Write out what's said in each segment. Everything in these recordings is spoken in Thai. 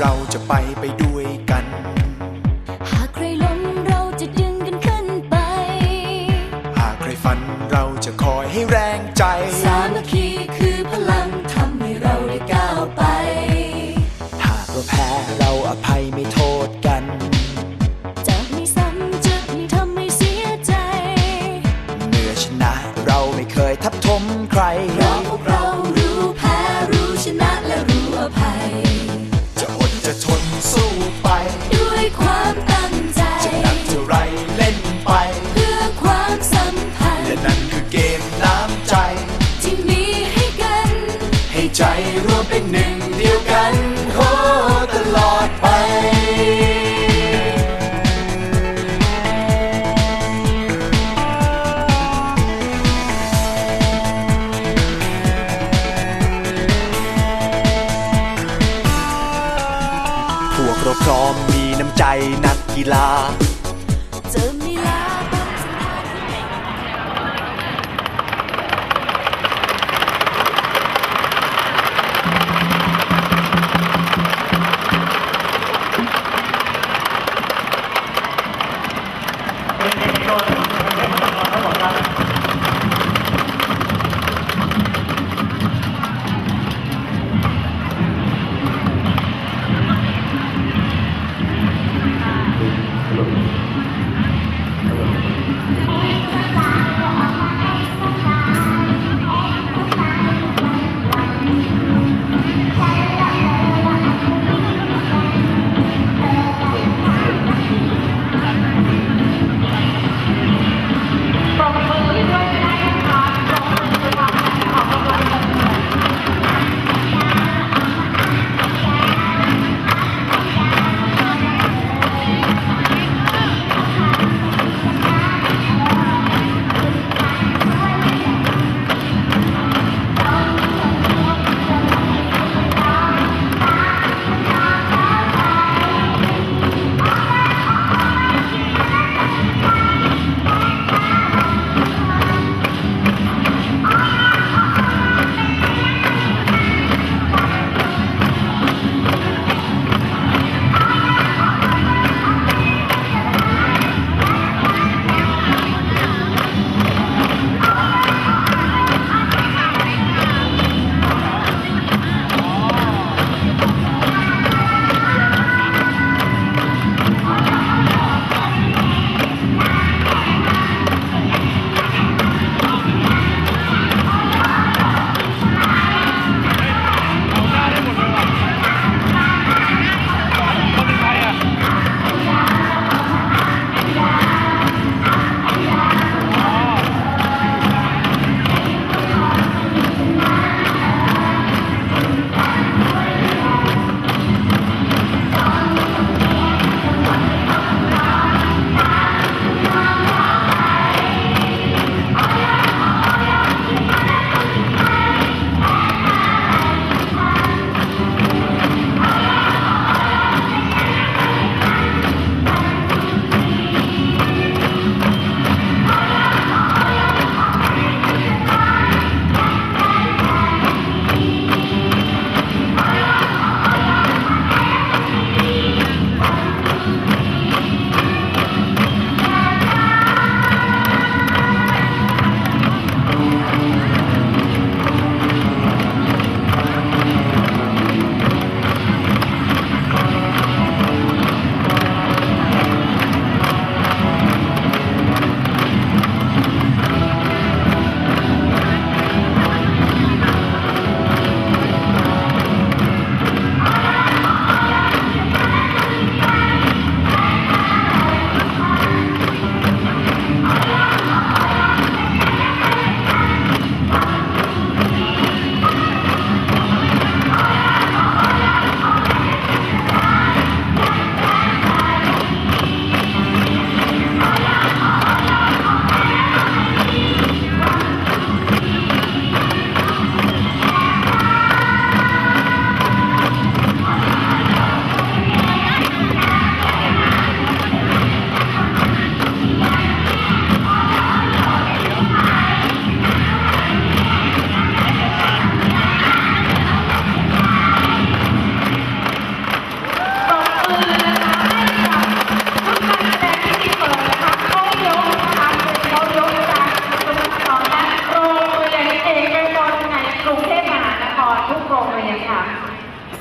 เราจะไปไปด้วยกัน หากใครล้มเราจะดึงกันขึ้นไป หากใครฝันเราจะคอยให้แรงใจ สามัคคีคือพลังทำให้เราได้ก้าวไป หากเราแพ้เราอภัยไม่โทษกัน จะไม่ซ้ำจะไม่ทำให้เสียใจ เมื่อชนะเราไม่เคยทับทมใคร เพราะพวกเรารู้แพ้รู้ชนะและรู้อภัย นักกีฬา เ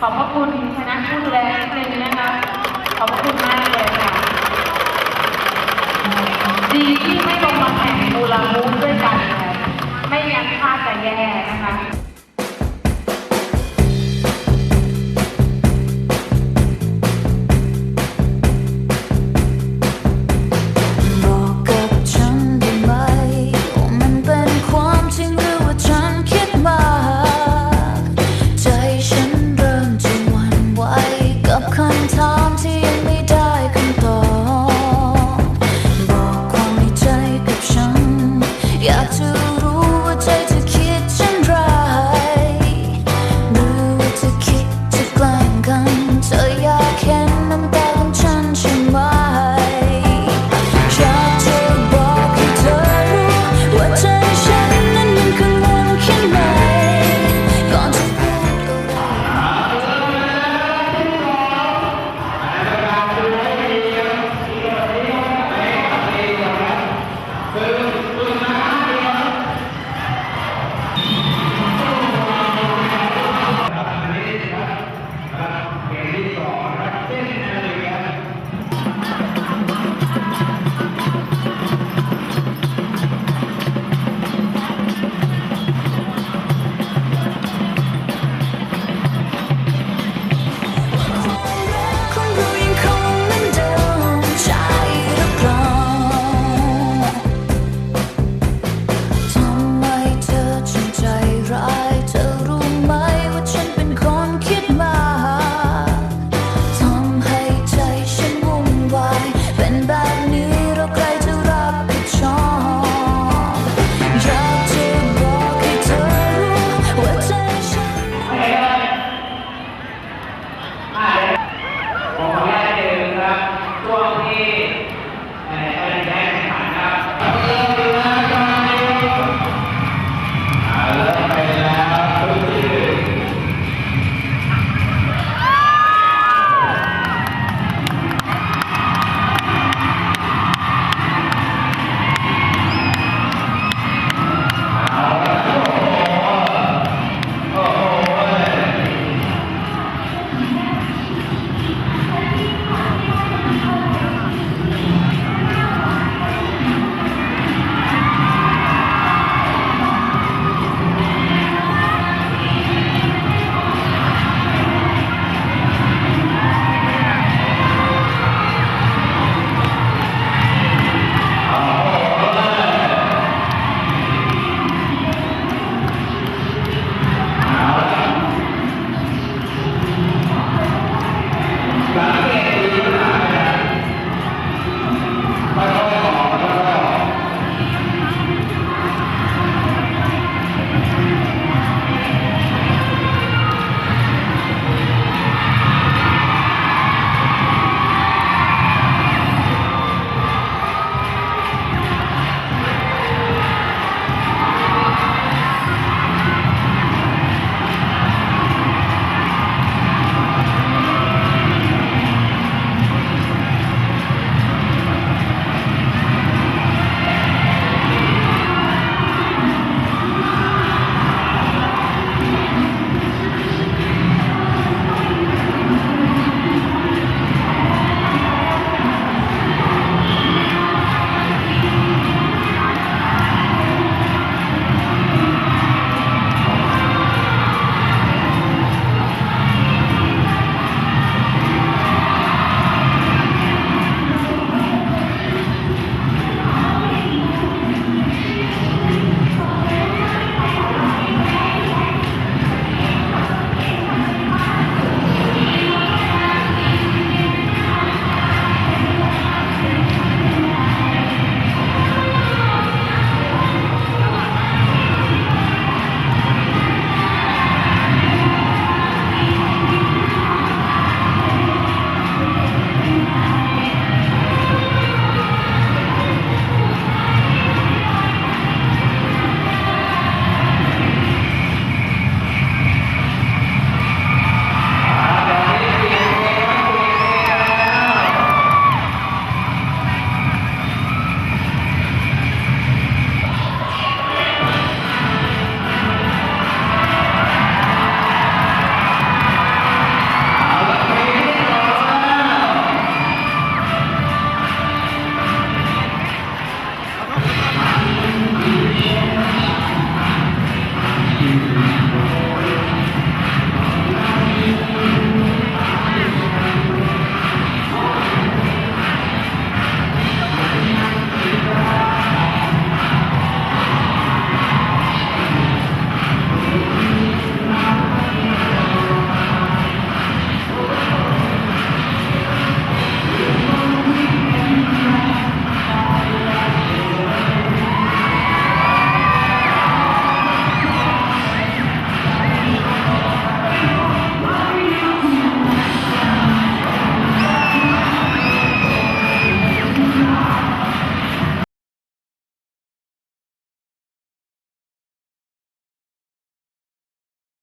ขอบพระคุณคณะผู้ดูแลนักเรียนะคะ ขอบพระคุณมากเลยค่ะ ดีที่ไม่ลงมาแข่งมูลมูนด้วยกัน ไม่ยั้นพลาดต่แย่